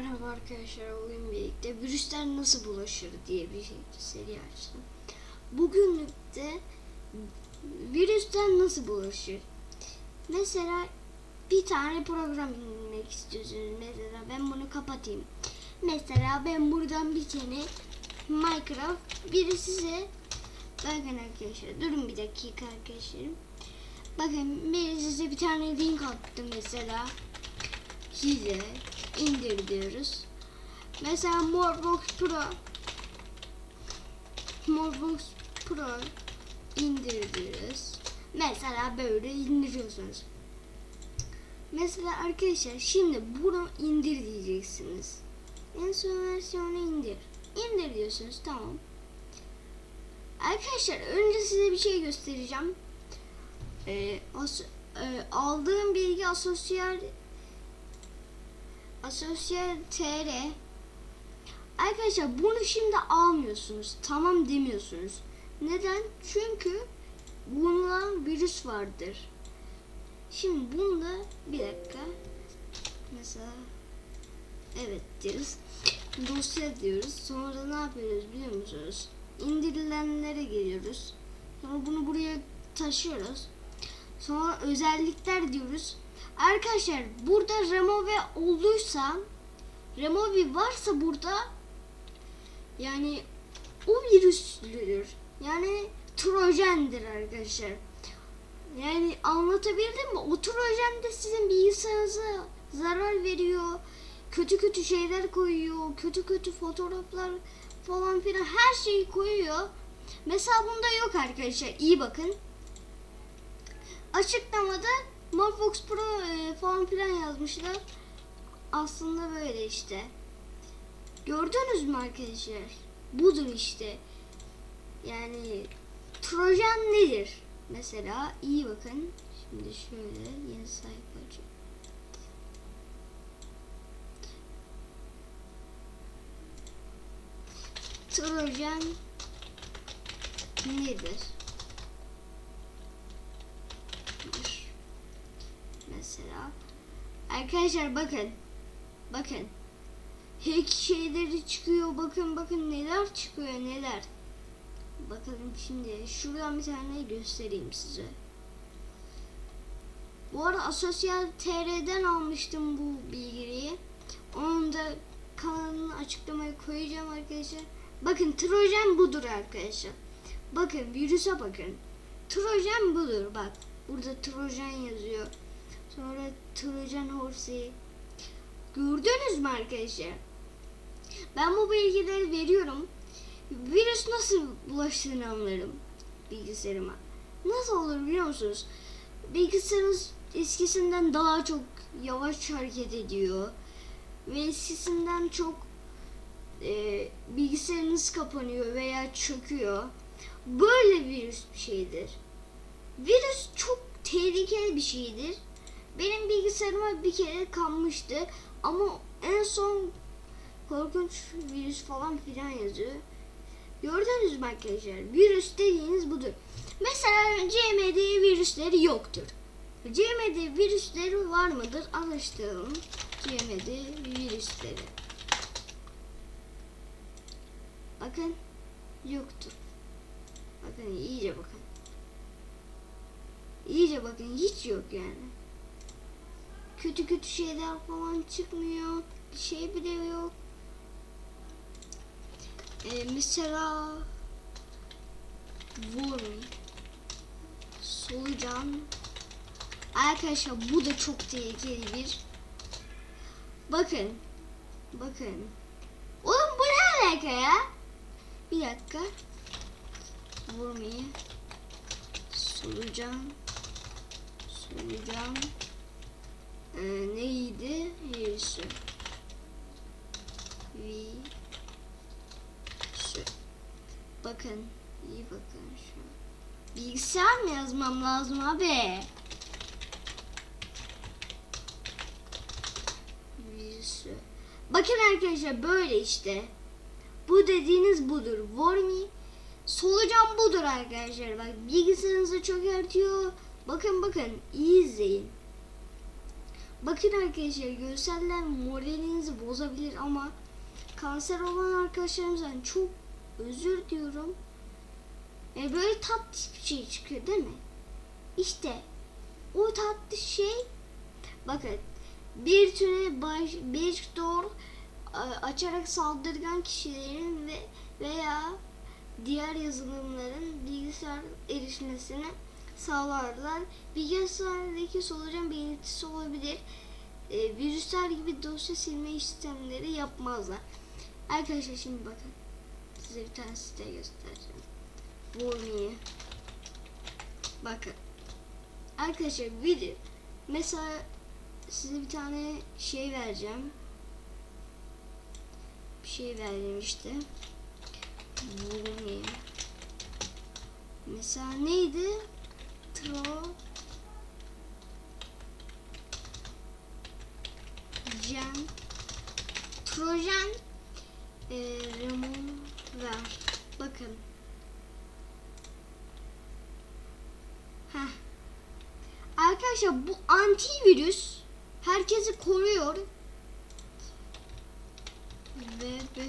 Merhaba arkadaşlar bugün birlikte virüsler nasıl bulaşır diye bir şey, seri açtım. Bugünlük de virüsler nasıl bulaşır? Mesela bir tane program indirmek istiyorsunuz. Mesela ben bunu kapatayım. Mesela ben buradan bir tane Minecraft biri size bakın arkadaşlar durun bir dakika arkadaşlarım. Bakın biri size bir tane link attı mesela size indir diyoruz. Mesela Morbox Pro Morbox Pro indir diyoruz. Mesela böyle indiriyorsunuz. Mesela arkadaşlar şimdi bunu indir diyeceksiniz. En son versiyonu indir. İndir diyorsunuz tamam. Arkadaşlar önce size bir şey göstereceğim. Ee, as- e, aldığım bilgi asosyal Asosyal TR Arkadaşlar bunu şimdi almıyorsunuz. Tamam demiyorsunuz. Neden? Çünkü bunda virüs vardır. Şimdi bunda bir dakika. Mesela evet diyoruz. Dosya diyoruz. Sonra ne yapıyoruz biliyor musunuz? İndirilenlere geliyoruz. Sonra bunu buraya taşıyoruz. Sonra özellikler diyoruz. Arkadaşlar burada remove olduysa remove varsa burada yani o virüslüdür. Yani trojendir arkadaşlar. Yani anlatabildim mi? O trojen de sizin bilgisayarınıza zarar veriyor. Kötü kötü şeyler koyuyor. Kötü kötü fotoğraflar falan filan her şeyi koyuyor. Mesela bunda yok arkadaşlar. İyi bakın. Açıklamada Morphox Pro e, falan filan yazmışlar. Aslında böyle işte. Gördünüz mü arkadaşlar? Budur işte. Yani Trojan nedir? Mesela iyi bakın. Şimdi şöyle yeni sayfa açayım. Trojan nedir? Mesela arkadaşlar bakın. Bakın. Hack şeyleri çıkıyor. Bakın bakın neler çıkıyor neler. Bakın şimdi. Şuradan bir tane göstereyim size. Bu arada Asosyal TR'den almıştım bu bilgiyi. Onun da kanalını açıklamaya koyacağım arkadaşlar. Bakın Trojan budur arkadaşlar. Bakın virüse bakın. Trojan budur. Bak burada Trojan yazıyor Sonra Trojan Horse'i. Gördünüz mü arkadaşlar? Ben bu bilgileri veriyorum. Virüs nasıl bulaştığını anlarım bilgisayarıma. Nasıl olur biliyor musunuz? Bilgisayarınız eskisinden daha çok yavaş hareket ediyor. Ve eskisinden çok e, bilgisayarınız kapanıyor veya çöküyor. Böyle virüs bir şeydir. Virüs çok tehlikeli bir şeydir. Benim bilgisayarıma bir kere kanmıştı ama en son korkunç virüs falan filan yazıyor. Gördünüz mü arkadaşlar? Virüs dediğiniz budur. Mesela CMD virüsleri yoktur. CMD virüsleri var mıdır? Araştıralım. CMD virüsleri. Bakın yoktur. Bakın iyice bakın. İyice bakın hiç yok yani kötü kötü şeyler falan çıkmıyor. Bir şey bile yok. Ee, mesela Worm Solucan. Arkadaşlar bu da çok tehlikeli bir Bakın. Bakın. Oğlum bu ne alaka ya? Bir dakika. Worm'i Solucan. Solucan ee, neydi? Virüsü. Virüsü. Bakın. iyi bakın şu an. Bilgisayar mı yazmam lazım abi? Virüsü. Bakın arkadaşlar böyle işte. Bu dediğiniz budur. Wormy. Solucan budur arkadaşlar. Bak bilgisayarınızı çökertiyor. Bakın bakın iyi izleyin. Bakın arkadaşlar görseller moralinizi bozabilir ama kanser olan arkadaşlarımızdan çok özür diyorum. E böyle tatlı bir şey çıkıyor değil mi? İşte o tatlı şey bakın bir türe baş, bir doğru açarak saldırgan kişilerin ve veya diğer yazılımların bilgisayar erişmesine sağlarlar. Bilgisayardaki solucan belirtisi olabilir. E, virüsler gibi dosya silme işlemleri yapmazlar. Arkadaşlar şimdi bakın. Size bir tane site göstereceğim. Warmi'yi. Bakın. Arkadaşlar video. Mesela size bir tane şey vereceğim. Bir şey verdim işte. Warmi. Mesela neydi? Tro Jen Trojan e, Remover Bakın. Heh. Arkadaşlar bu antivirüs herkesi koruyor. Ve, ve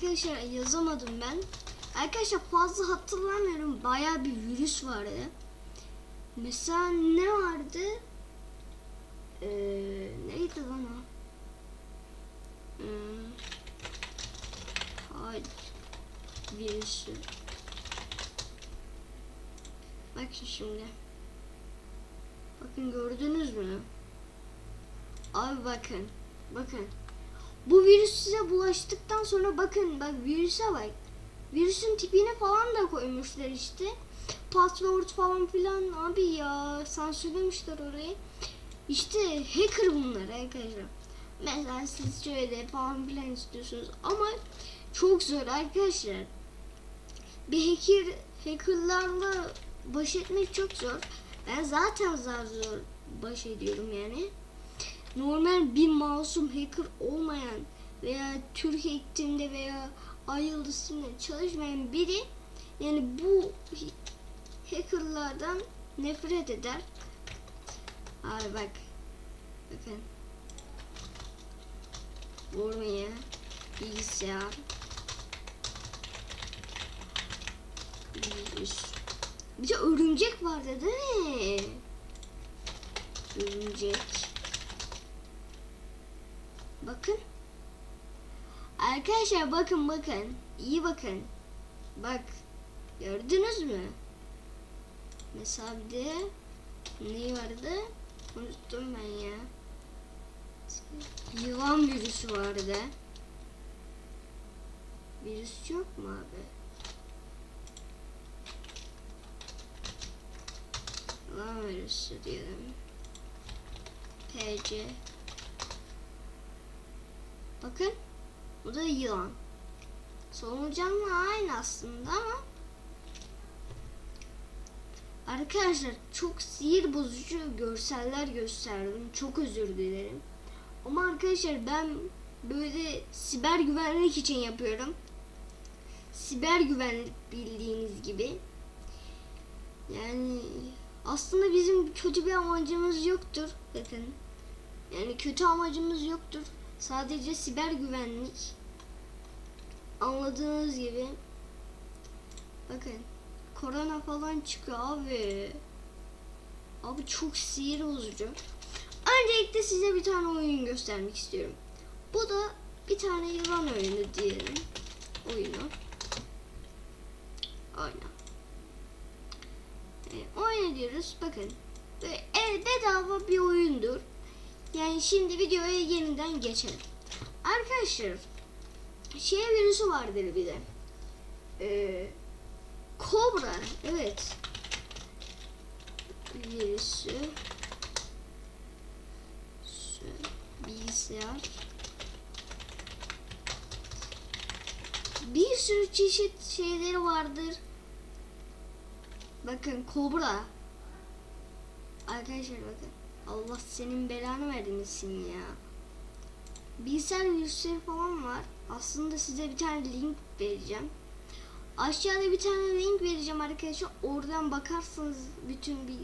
Arkadaşlar yazamadım ben. Arkadaşlar fazla hatırlamıyorum. Baya bir virüs vardı. Mesela ne vardı? Ee, neydi lan o? Hmm. Virüsü. Bakın şimdi. Bakın gördünüz mü? Abi bakın. Bakın. Bu virüs size bulaştıktan sonra bakın bak virüse bak. Virüsün tipini falan da koymuşlar işte. Password falan filan abi ya sansürlemişler orayı. İşte hacker bunlar arkadaşlar. Mesela siz şöyle falan filan istiyorsunuz ama çok zor arkadaşlar. Bir hacker hackerlarla baş etmek çok zor. Ben zaten zar zor baş ediyorum yani normal bir masum hacker olmayan veya Türk eğitimde veya Ay Yıldızı'nda çalışmayan biri yani bu hackerlardan nefret eder. Abi bak. Bakın. Vurmaya. Bilgisayar. Virüs. Bir de örümcek vardı değil mi? Örümcek. Bakın. Arkadaşlar bakın bakın. İyi bakın. Bak. Gördünüz mü? Mesela bir de ne vardı? Unuttum ben ya. Yılan virüsü vardı. Virüs yok mu abi? Yılan virüsü diyelim. PC Bakın. Bu da yılan. Solucanla aynı aslında ama Arkadaşlar çok sihir bozucu görseller gösterdim. Çok özür dilerim. Ama arkadaşlar ben böyle siber güvenlik için yapıyorum. Siber güvenlik bildiğiniz gibi. Yani aslında bizim kötü bir amacımız yoktur. Bakın. Yani kötü amacımız yoktur. Sadece siber güvenlik. Anladığınız gibi. Bakın. Korona falan çıkıyor abi. Abi çok sinir bozucu. Öncelikle size bir tane oyun göstermek istiyorum. Bu da bir tane yılan oyunu diyelim. Oyunu. Oyna. E, oyun diyoruz. Bakın. El bedava bir oyundur. Yani şimdi videoya yeniden geçelim. Arkadaşlar şey virüsü vardır bir de. Ee, Kobra. Evet. Virüsü. Bilgisayar. Bir sürü çeşit şeyleri vardır. Bakın kobra. Arkadaşlar bakın. Allah senin belanı vermesin ya. Bilgisayar virüsleri falan var. Aslında size bir tane link vereceğim. Aşağıda bir tane link vereceğim arkadaşlar. Oradan bakarsanız bütün bir